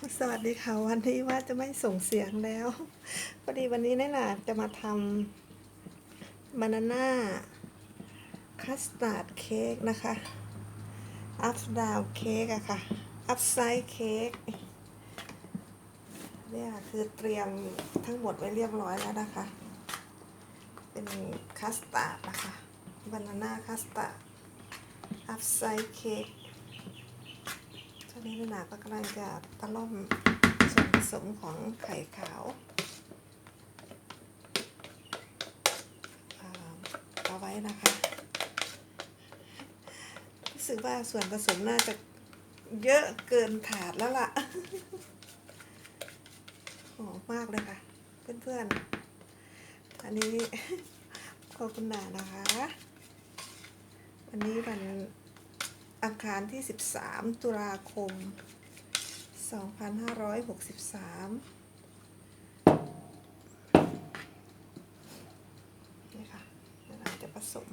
สวัสดีค่ะ วันนี้ว่าจะไม่ส่งเสียงแล้วพอดีวันนี้แน่น่ะจะมาทำบานาน่าคัสตาร์ดเค้กนะคะอัพดาวเค้กอะค่ะอัพไซด์เค้กเนี่ยคือเตรียมทั้งหมดไว้เรียบร้อยแล้วนะคะ เป็นคัสตาร์ดนะคะบานาน่าคัสตาร์ดอัพไซด์เค้ก อนนี้นาก็กำลังจะตะล่อมส่วนผสมของไข่ขาวเอาไว้นะคะรู้สึกว่าส่วนผสมน่าจะเยอะเกินถาดแล้วล่ะหอมมากเลยค่ะ เพื่อนๆ อันนี้ขอบคุณหนานะคะ วันนี้วัน อังคารที่ 13 ตุลาคม 2563 นี่ค่ะเดี๋ยวเราจะผสม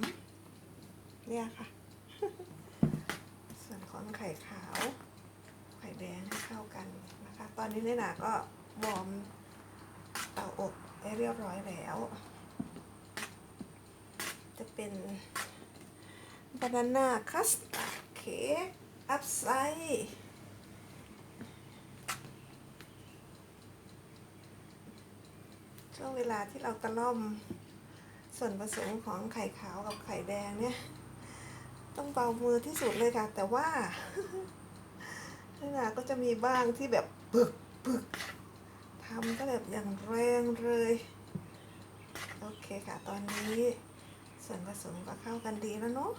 เนี่ยค่ะ ส่วนของไข่ขาว ไข่แดงให้เข้ากันนะคะ ตอนนี้เนี่ยนะก็วอร์มเตาอบได้เรียบร้อยแล้ว จะเป็นบานาน่าคัสตาร์ด อัพไซด์ช่วงเวลาที่เราตะล่อมส่วนผสมของไข่ขาวกับไข่แดงเนี่ย ต้องเบามือที่สุดเลยค่ะ แต่ว่านี่นะก็จะมีบ้างที่แบบปึกปึกทำก็แบบอย่างแรงเลย โอเคค่ะ ตอนนี้ส่วนผสมก็เข้ากันดีแล้วเนาะ